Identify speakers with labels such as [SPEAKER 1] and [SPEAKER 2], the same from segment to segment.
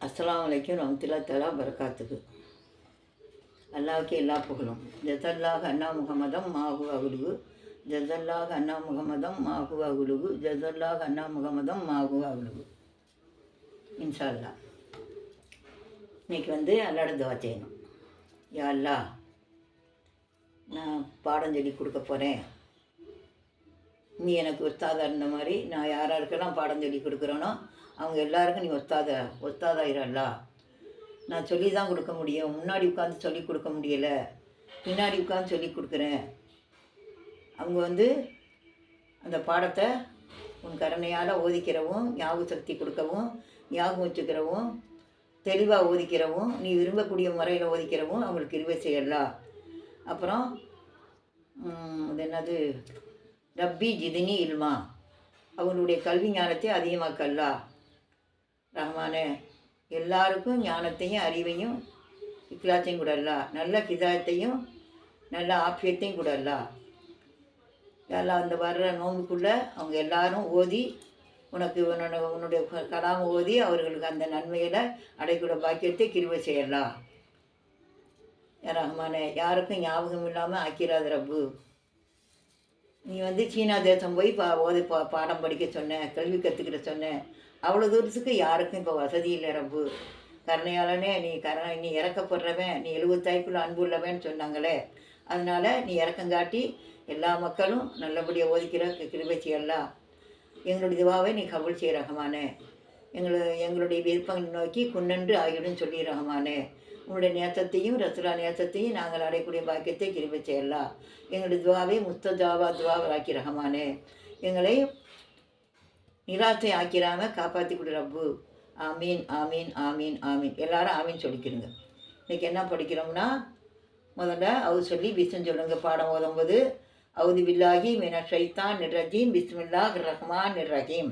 [SPEAKER 1] அஸ்லாம் அலைக்கும் ரமத்துல்லா தலா பரக்காத்துக்கு அல்லாவுக்கு எல்லா புகழும். ஜசல்லாஹ் அண்ணா முகமதம் மாஹு அகுலுகு ஜசல்லாஹ் அண்ணா முகமதம் மாஹு அகுலுகு ஜசல்லாஹ் அண்ணா முகமதம் மாஹு அகுலுகு இன்ஷா அல்லா இன்னைக்கு வந்து அல்லாட துவா செய்யணும். யா அல்லா நான் பாடம் சொல்லி கொடுக்க போகிறேன் நீ எனக்கு ஒஸ்தாதா இருந்த மாதிரி நான் யார் யாருக்கெல்லாம் பாடம் சொல்லி கொடுக்குறேனோ அவங்க எல்லாருக்கும் நீ ஒத்தாத ஒத்தாதாயிரல்லா நான் சொல்லி தான் கொடுக்க முடியும். முன்னாடி உட்காந்து சொல்லி கொடுக்க முடியலை. பின்னாடி உட்காந்து சொல்லி கொடுக்குறேன். அவங்க வந்து அந்த பாடத்தை உன் கருணையால் ஓதிக்கிறவும் ஞாபக சக்தி கொடுக்கவும் ஞாபகம் வச்சுக்கிறவும் தெளிவாக ஓதிக்கிறவும் நீ விரும்பக்கூடிய முறையில் ஓதிக்கிறவும் அவங்களுக்கு இருவை செய்யலாம் அப்புறம் அது என்னது? ரப்பி ஜிதினி இல்மா. அவங்களுடைய கல்வி ஞானத்தை அதிகமாக்கல்லா ரஹ்மானே எல்லாருக்கும் ஞானத்தையும் அறிவையும் இக்லாத்தையும் கூடல்லா நல்ல கிதாயத்தையும் நல்ல ஆப்பியத்தையும் கூடல்லா எல்லாம் அந்த வர்ற நோன்புக்குள்ளே அவங்க எல்லாரும் ஓதி உனக்கு உன்னோட உன்னுடைய கலாம் ஓதி அவர்களுக்கு அந்த நன்மைகளை அடைக்கூட பாக்கியத்தை கிருவை செய்யலாம் ரஹ்மானே யாருக்கும் ஞாபகம் இல்லாமல் ஆக்கிராத ரப்பு. நீ வந்து சீனா தேசம் போய் பா ஓதி பா பாடம் படிக்க சொன்ன கல்வி கற்றுக்கிற சொன்ன அவ்வளோ தூரத்துக்கு யாருக்கும் இப்போ வசதி இல்லை ரப்பு. கருணையாளனே நீ கருணை நீ இறக்கப்படுறவன் நீ எழுபத்தாய்க்குள்ள அன்பு உள்ளவன் சொன்னாங்களே. அதனால் நீ இறக்கம் காட்டி எல்லா மக்களும் நல்லபடியாக ஓதிக்கிற கிருபச்சி எல்லாம் எங்களுடைய துவாவை நீ கபுல் செய்ய ரகமானே எங்களை எங்களுடைய விருப்பங்களை நோக்கி குன்னன்று ஆகிடும் சொல்லி ரகமானே உங்களுடைய நேசத்தையும் ரசுலா நேசத்தையும் நாங்கள் அடையக்கூடிய பாக்கியத்தை கிருபை செய்யலாம் எங்களுடைய துவாவை துவாவா துவாவாக்கி ரகமானே எங்களை நிராசை ஆக்கிராம காப்பாற்றி கொடு ரப்பு. ஆமீன் ஆமீன் ஆமீன் ஆமீன். எல்லாரும் ஆமீன் சொல்லிக்கிறோங்க இன்றைக்கி என்ன படிக்கிறோம்னா முதல்ல அவு சொல்லி பிஸ்ன்னு சொல்லுங்க பாடம் ஓதும்போது. அவுது பில்லாஹி மின ஷைத்தான் நிர்ரஜீம் பிஸ்மில்லா ரஹ்மான் நிர்ரஹீம்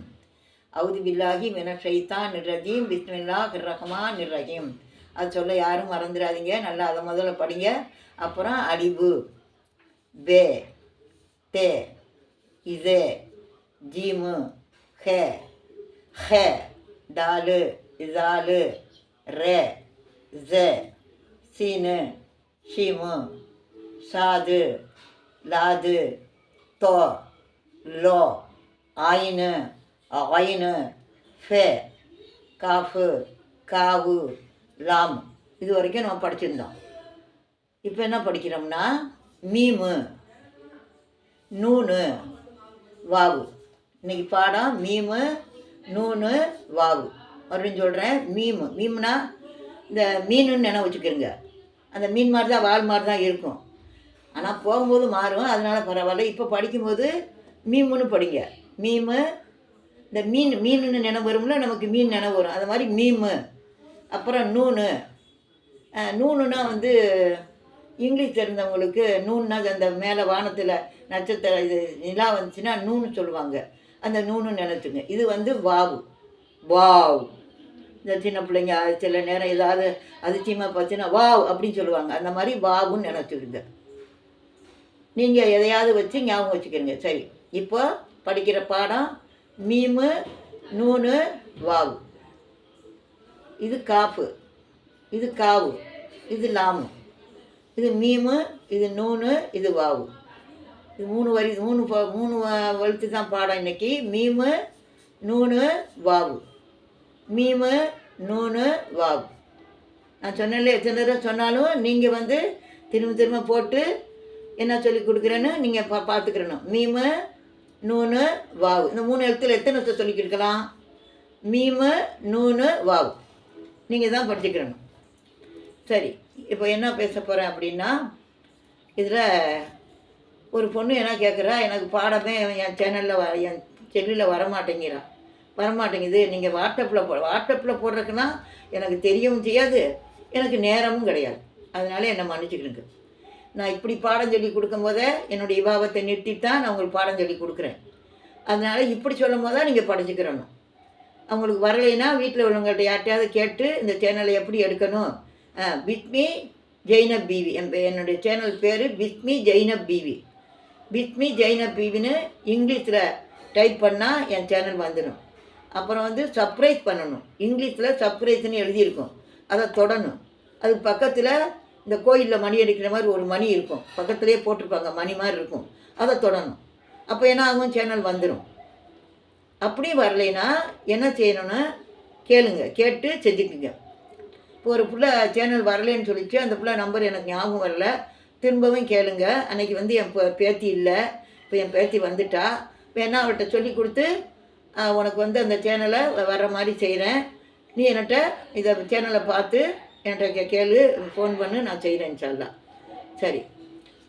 [SPEAKER 1] அவுது பில்லாஹி மின ஷைத்தான் நிர்ரஜீம் பிஸ்மில்லா ரஹ்மான் நிர்ரஹீம் அது சொல்ல யாரும் மறந்துடாதீங்க நல்லா அதை முதல்ல படிங்க. அப்புறம் அலிபு பே தே இதே ஜீமு. ஹ ஹ டாலு இதாலு ரே ஜ சீனு ஷீமு சாது லாது தோ லோ ஆயினு ஆயினு ஃபே காஃபு காவு லாம். இது வரைக்கும் நம்ம படிச்சிருந்தோம். இப்போ என்ன படிக்கிறோம்னா மீமு நூனு வாவு. இன்னைக்கு பாடம் மீமு நூனு வாவு. மறுபடியும் சொல்கிறேன் மீமு. மீம்னா இந்த மீனுன்னு நினைவு வச்சுக்கிறங்க அந்த மீன் மாதிரி தான் வால் மாதிரி தான் இருக்கும். ஆனால் போகும்போது மாறும். அதனால் பரவாயில்ல. இப்போ படிக்கும்போது மீமுன்னு படிங்க. மீமு இந்த மீன் மீனுன்னு நினைவு வரும்ல நமக்கு மீன் நினைவு வரும். அது மாதிரி மீமு. அப்புறம் நூனு. நூனுனா வந்து இங்கிலீஷ் தெரிந்தவங்களுக்கு நூன்னா அந்த மேலே வானத்தில் நட்சத்திர இது நிலா வந்துச்சுன்னா நூன்னு சொல்லுவாங்க. அந்த நூனு நினச்சுங்க. இது வந்து வாவு. வாவ். இந்த சின்ன பிள்ளைங்க சில நேரம் ஏதாவது அதிசயமாக பார்த்துன்னா வாவ் அப்படின்னு சொல்லுவாங்க. அந்த மாதிரி வாவுன்னு நினச்சிடுங்க நீங்கள் எதையாவது வச்சு ஞாபகம் வச்சுக்கிறீங்க சரி. இப்போ படிக்கிற பாடம் மீமு நூனு வாவு. இது காப்பு. இது காவு. இது லாமு. இது மீமு இது நூனு இது வாவு. மூணு வரி மூணு மூணு வலுத்து தான் பாடம் இன்னைக்கு. மீமு நூனு வாவு. மீமு நூனு வாவு. நான் சொன்னல எத்தனை தடவை சொன்னாலும் நீங்கள் வந்து திரும்ப திரும்ப போட்டு என்ன சொல்லி கொடுக்குறேன்னு நீங்கள் பா பார்த்துக்கிறணும். மீமு நூனு வாவு. இந்த மூணு எழுத்துல எத்தனை வருஷம் சொல்லி கொடுக்கலாம்? மீமு நூனு வாவு. நீங்கள் தான் படிச்சுக்கிறணும். சரி இப்போ என்ன பேச போகிறேன் அப்படின்னா இதில் ஒரு பொண்ணு என்ன கேட்குறா எனக்கு பாடமே என் சேனலில் வ என் செல்லில் வரமாட்டேங்கிறா. வரமாட்டேங்குது. நீங்கள் வாட்ஸ்அப்பில் போ வாட்ஸ்அப்பில் போடுறதுக்குன்னா எனக்கு தெரியவும் செய்யாது. எனக்கு நேரமும் கிடையாது. அதனால என்னை மன்னிச்சுக்கிடுங்க. நான் இப்படி பாடம் சொல்லி கொடுக்கும்போதே என்னுடைய விவாகத்தை நிறுத்தித்தான் நான் உங்களுக்கு பாடம் சொல்லி கொடுக்குறேன். அதனால் இப்படி சொல்லும் போது தான் நீங்கள் படிச்சுக்கிறணும். அவங்களுக்கு வரலைன்னா வீட்டில் உள்ளவங்கள்ட்ட யார்ட்டையாவது கேட்டு இந்த சேனலை எப்படி எடுக்கணும்? பிஸ்மி ஜெய்னப் பிவி என் என்னுடைய சேனல் பேர் பிஸ்மி ஜெய்னப் பிவி பிஸ்மி ஜெய்னப் பிவின்னு இங்கிலீஷில் டைப் பண்ணால் என் சேனல் வந்துடும் அப்புறம் வந்து சர்ப்ரைஸ் பண்ணணும். இங்கிலீஷில் சர்ப்ரைஸ்னு எழுதியிருக்கும். அதை தொடணும். அதுக்கு பக்கத்தில் இந்த கோயிலில் மணி அடிக்கிற மாதிரி ஒரு மணி இருக்கும். பக்கத்துலேயே போட்டிருப்பாங்க. மணி மாதிரி இருக்கும். அதை தொடணும். அப்போ என்ன ஆகும்? சேனல் வந்துடும் அப்படி வரலைன்னா என்ன செய்யணும்னு கேளுங்க. கேட்டு செஞ்சுக்குங்க. இப்போ ஒரு பிள்ளை சேனல் வரலைன்னு சொல்லிச்சு. அந்த பிள்ளை நம்பர் எனக்கு ஞாபகம் வரல. திரும்பவும் கேளுங்க. அன்னைக்கு வந்து என் பே- பேத்தி இல்லை. இப்போ என் பேத்தி வந்துட்டா. வேணா அவர்கிட்ட சொல்லி கொடுத்து உனக்கு வந்து அந்த சேனலை வர்ற மாதிரி செய்கிறேன் நீ என்கிட்ட இதை சேனலை பார்த்து என்கிட்ட கே கேளு. ஃபோன் பண்ணு. நான் செய்கிறேன் இன்ஷால்லா சரி.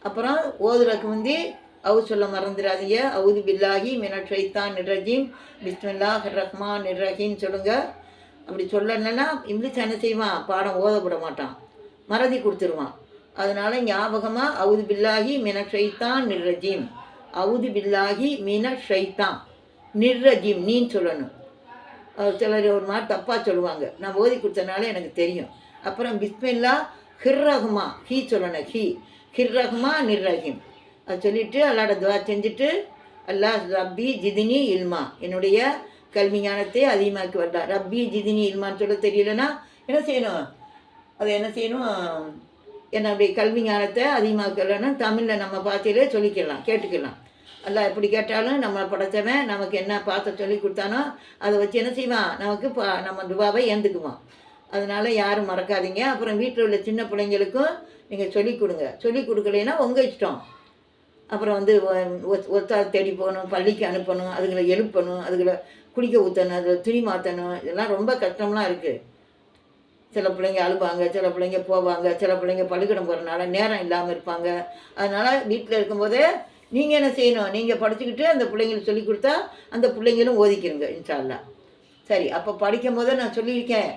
[SPEAKER 1] அப்புறம் ஓதுறதுக்கு முந்தி அவு சொல்ல மறந்துடாதீங்க அவுது பில்லாகி மினட் ஷைத்தான் நிரஜீம் பிஸ்மில்லாஹ் ரஹ்மான் நிரஹீம் சொல்லுங்க. அப்படி சொல்லலைன்னா இங்கிலீஷ் என்ன செய்வான்? பாடம் ஓதப்பட மாட்டான். மறதி கொடுத்துருவான். அதனால ஞாபகமாக அவுது பில்லாஹி மின ஷைத்தான் நிர்ரஜீம் அவுது பில்லாஹி மின ஷைத்தான். நிர்ரஜீம் நீன்னு சொல்லணும். சிலர் ஒரு மாதிரி தப்பாக சொல்லுவாங்க. நான் ஓதி கொடுத்தனால எனக்கு தெரியும். அப்புறம் பிஸ்மில்லா ஹிர்ரஹ்மா ஹீ சொல்லணும் ஹீ. ஹிர்ரஹ்மா நிர்ரஹீம் அதை சொல்லிட்டு அல்லாட துவா செஞ்சுட்டு அல்லாஹ் ரப்பி ஜிதினி இல்மா. என்னுடைய கல்வி ஞானத்தை அதிகமாக்கி வரலாம் ரப்பி ஜிதினி இல்மான்னு சொல்ல தெரியலனா என்ன செய்யணும்? அது என்ன செய்யணும்? என்னுடைய கல்வி ஞானத்தை அதிகமாக்கலன்னு தமிழில் நம்ம பாத்தியிலே சொல்லிக்கலாம் கேட்டுக்கலாம். அல்லாஹ் எப்படி கேட்டாலும் நம்மளை படைச்சவன் நமக்கு என்ன பார்த்து சொல்லி கொடுத்தானோ அதை வச்சு என்ன செய்வான்? நமக்கு பா நம்ம துபாவை ஏந்துக்குவான். அதனால் யாரும் மறக்காதீங்க. அப்புறம் வீட்டில் உள்ள சின்ன பிள்ளைங்களுக்கும் நீங்கள் சொல்லிக் கொடுங்க. சொல்லிக் கொடுக்கலைன்னா உங்கள் இஷ்டம். அப்புறம் வந்து ஒத்தா தேடி போகணும் பள்ளிக்கு அனுப்பணும் அதுகளை எழுப்பணும் அதுகளை குளிக்க ஊற்றணும் அதில் துணி மாற்றணும் இதெல்லாம் ரொம்ப கஷ்டம்லாம் இருக்குது சில பிள்ளைங்க அழுவாங்க சில பிள்ளைங்க போவாங்க சில பிள்ளைங்க பள்ளிக்கூடம் போகிறனால நேரம் இல்லாமல் இருப்பாங்க. அதனால் வீட்டில் இருக்கும்போதே நீங்கள் என்ன செய்யணும்? நீங்கள் படிச்சுக்கிட்டு அந்த பிள்ளைங்களுக்கு சொல்லி கொடுத்தா அந்த பிள்ளைங்களும் ஓதிக்கிறங்க இன்ஷால்லா சரி அப்போ படிக்கும் போதே நான் சொல்லியிருக்கேன்.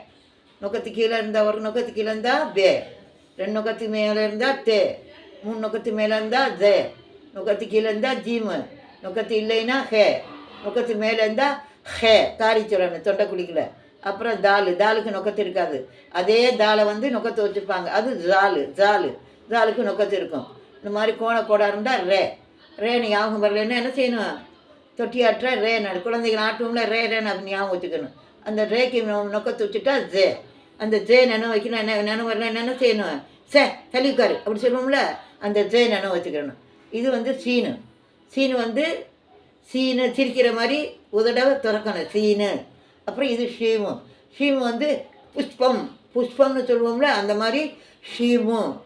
[SPEAKER 1] நொக்கத்துக்கு கீழே இருந்தால் ஒரு நொக்கத்து கீழே இருந்தால் பே. ரெண்டு நொக்கத்துக்கு மேலே இருந்தால் தே. மூணு நொக்கத்து மேலே இருந்தால் தே. நொக்கத்து கீழே இருந்தால் ஜீமு. நொக்கத்து இல்லைன்னா ஹே. நொக்கத்துக்கு மேலே இருந்தால் ஹே. தாரி சொல்லணும் தொண்டை குடிக்கல அப்புறம் தாலு தாலுக்கு நொக்கத்து இருக்காது. அதே தாலை வந்து நொக்கத்து வச்சுருப்பாங்க. அது ஜாலு ஜாலு ஜாலுக்கு நொக்கத்து இருக்கும். இந்த மாதிரி கோண கோடா இருந்தால் ரே. ரேன்னு ஞாபகம் வரலன்னா என்ன செய்யணும்? தொட்டியாற்ற ரே நடு. குழந்தைகள் ஆட்டும்ல ரே ரேன்னு அப்படி ஞாபகம் வச்சுக்கணும். அந்த ரேக்கு நொக்கத்து வச்சுட்டா ஜே. அந்த ஜே நினைவு வைக்கணும். என்ன நினைவு வரல. என்ன செய்யணும்? சே தள்ளி அப்படி சொல்லுவோம்ல. அந்த ஜே நினைவு வச்சுக்கணும். இது வந்து சீனு. சீனு வந்து சீனு சிரிக்கிற மாதிரி உதட திறக்கணும். சீனு. அப்புறம் இது ஷீமு. ஷீமு வந்து புஷ்பம். புஷ்பம்னு சொல்லுவோம்ல அந்த மாதிரி ஷீமு.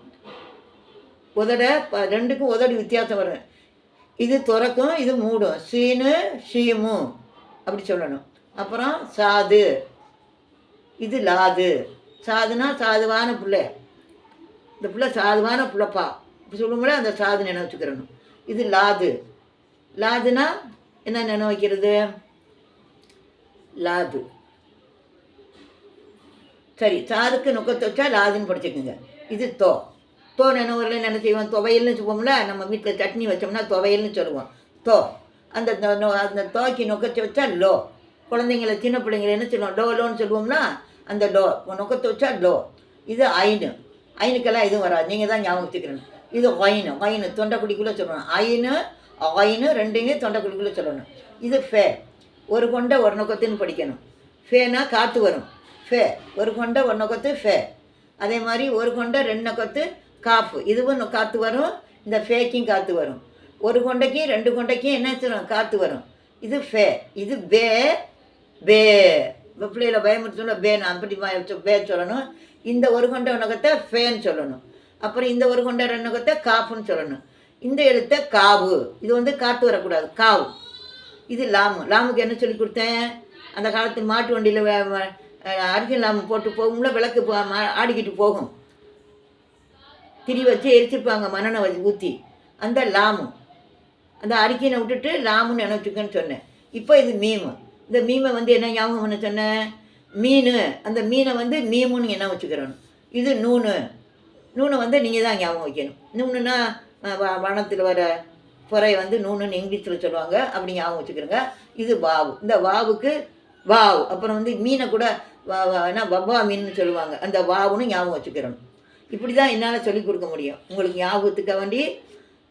[SPEAKER 1] உதட ப- ரெண்டுக்கும் உதடு வித்தியாசம் வரும். இது துறக்கும் இது மூடும். சீனு ஷீமு. அப்படி சொல்லணும். அப்புறம் சாது. இது லாது. சாதுனா சாதுவான பிள்ளை. இந்த பிள்ளை சாதுவான பிள்ளைப்பா. இப்படி சொல்லும்போது அந்த சாது நினைச்சுக்கிறணும். இது லாது. லாதுனா என்ன நினைவு வைக்கிறது லாது. சரி சாதுக்கு நுக்கத்தை வச்சா லாதுன்னு படிச்சுக்கோங்க. இது தோ. தோ நினைவுல என்ன செய்வோம்? துவையல்னு சொல்லுவோம்ல நம்ம வீட்டில் சட்னி வச்சோம்னா துவையல்னு சொல்லுவோம். தோ. அந்த அந்த தோக்கி நுக்கத்தை வச்சா லோ. குழந்தைங்கள சின்ன பிள்ளைங்கள என்ன சொல்லுவோம்? டோ லோன்னு சொல்லுவோம்னா அந்த டோ. நுக்கத்தை வச்சா லோ இது ஐனு. ஐனுக்கெல்லாம் எதுவும் வராது. நீங்கள் தான் ஞாபகம் வச்சுக்கிறேன் இது ஒயினு. ஒயினு. தொண்டைக்குடிக்குள்ளே சொல்லணும். ஐனு ஒயினு ரெண்டுமே தொண்டைக்குடிக்குள்ளே சொல்லணும். இது ஃபே. ஒரு கொண்டை ஒரு நுக்கத்துன்னு படிக்கணும் ஃபேனா காற்று வரும். ஃபே. ஒரு கொண்டை ஒரு நுக்கத்து ஃபே. அதே மாதிரி ஒரு கொண்டை ரெண்டு நுக்கத்து காஃபு இதுவும் காற்று வரும். இந்த ஃபேக்கும் காற்று வரும். ஒரு கொண்டைக்கும் ரெண்டு கொண்டைக்கும் என்ன சொல்லணும் காற்று வரும். இது ஃபே. இது பே. பே. பிள்ளைகளை பயமுறுத்தணும் பேன்னு அப்படி பே சொல்லணும். இந்த ஒரு கொண்ட உணகத்தை ஃபேன்னு சொல்லணும். அப்புறம் இந்த ஒரு கொண்ட ரெண்டு நுகத்தை காப்புன்னு சொல்லணும். இந்த எழுத்தை காவு. இது வந்து காற்று வரக்கூடாது. காவு. இது லாமு. லாமுக்கு என்ன சொல்லி கொடுத்தேன்? அந்த காலத்து மாட்டு வண்டியில் அரிசி லாமு போட்டு போகும்ல விளக்கு போ- மா- ஆடிக்கிட்டு போகும். திரி வச்சு எரிச்சிருப்பாங்க மன்னனை வச்சு ஊற்றி அந்த லாமு. அந்த அரிக்கினை விட்டுட்டு லாமுன்னு நினச்சிக்கன்னு சொன்னேன். இப்போ இது மீமு. இந்த மீமை வந்து என்ன ஞாபகம் பண்ண சொன்னேன்? மீன். அந்த மீனை வந்து மீமுன்னு என்ன வச்சுக்கிறணும் இது நூனு. நூனை வந்து நீங்கள் தான் ஞாபகம் வைக்கணும். நூனுன்னா வனத்தில் வர புறை வந்து நூனுன்னு இங்கிலீஷில் சொல்லுவாங்க. அப்படி ஞாபகம் வச்சுக்கிறோங்க. இது வாவு. இந்த வாவுக்கு வாவ். அப்புறம் வந்து மீனை கூட வா வானா வவ்வா மீன் சொல்லுவாங்க. அந்த வாவுன்னு ஞாபகம் வச்சுக்கிறோம் இப்படி தான் என்னால் சொல்லிக் கொடுக்க முடியும். உங்களுக்கு ஞாபகத்துக்காக வேண்டி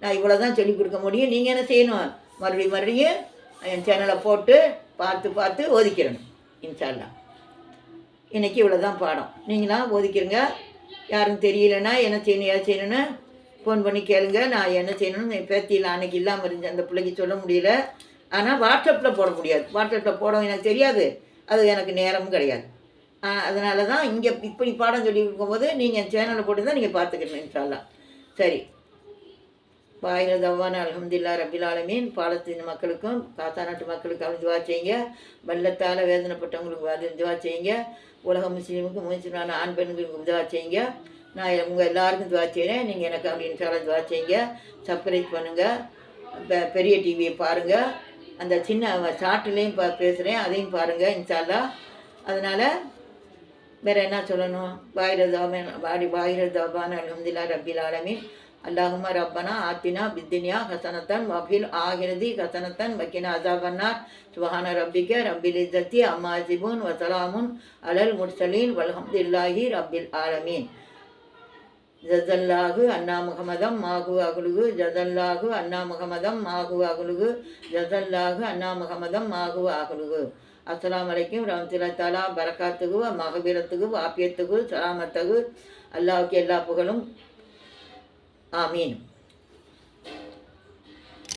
[SPEAKER 1] நான் இவ்வளோ தான் சொல்லிக் கொடுக்க முடியும். நீங்கள் என்ன செய்யணும்? மறுபடியும் மறுபடியும் என் சேனலை போட்டு பார்த்து பார்த்து ஒதுக்கிடணும் இன்ஷால்லாம் இன்றைக்கி இவ்வளோ தான் பாடம். நீங்களாம் ஒதுக்கிருங்க யாரும் தெரியலன்னா என்ன செய்யணும் ஏது செய்யணும்னு ஃபோன் பண்ணி கேளுங்க. நான் என்ன செய்யணும்னு என் பேத்தியில் அன்னைக்கு இல்லாமல் இருந்துச்சு அந்த பிள்ளைக்கு சொல்ல முடியல. ஆனால் வாட்ஸ்அப்பில் போட முடியாது. வாட்ஸ்அப்பில் போட எனக்கு தெரியாது. அது எனக்கு நேரமும் கிடையாது. அதனால தான் இங்கே இப்படி பாடம் சொல்லி கொடுக்கும்போது நீங்கள் என் சேனலில் போட்டு தான் நீங்கள் பார்த்துக்கணும் இன்ஷால்லா சரி. பாயில் தவான் அலமதுல்லா ரபில் ஆலமீன். பாலத்தின் மக்களுக்கும் காத்தா நாட்டு மக்களுக்கும் அழிஞ்சுவா செய்யுங்க. வெள்ளத்தால் வேதனைப்பட்டவங்களுக்கு அழிஞ்சுவா செய்யுங்க. உலக முஸ்லீமுக்கு முஸ்லீமான ஆண் பெண்களுக்கு உதவா செய்யுங்க. நான் உங்கள் எல்லாருக்கும் துவா செய்கிறேன் நீங்கள் எனக்கு அப்படின்னு சொல்ல துவா செய்யுங்க. சப்ஸ்கிரைப் பண்ணுங்கள் பெரிய டிவியை பாருங்கள் அந்த சின்ன ஷார்ட்லேயும் பா பேசுகிறேன் அதையும் பாருங்கள் இன்ஷால்லா அதனால் வேறு என்ன சொல்லணும்? வாயிர தாமன் வாடி வாயிர அலமதுல்லா ரபில் ஆலமீன். அல்லாஹுமா ரப்பனா ஆத்தினா பித்தினியா ஹசனத்தன் வபில் ஆகிரதி ஹசனத்தன் வக்கினா அசாபன்னார் சுபஹான ரப்பிக்க ரப்பில் இஜத்தி அம்மா சிபுன் வசலாமுன் அலல் முர்சலீன் வல்ஹம்துல்லாஹி ரப்பில் ஆலமீன். ஜதல்லாகு அண்ணா முகமதம் மாகு அகுலுகு ஜதல்லாகு அண்ணா முகமதம் மாகு அகுலுகு ஜதல்லாகு அண்ணா முகமதம் மாகு அகுலுகு அஸ்லாம் அலைக்கும் ரஹமத்துல்லா தாலா பரக்காத்துக்கு மகபீரத்துக்கு ஆப்பியத்துக்கு சலாமத்துக்கு அல்லாவுக்கு எல்லா புகழும். ஆமீன்.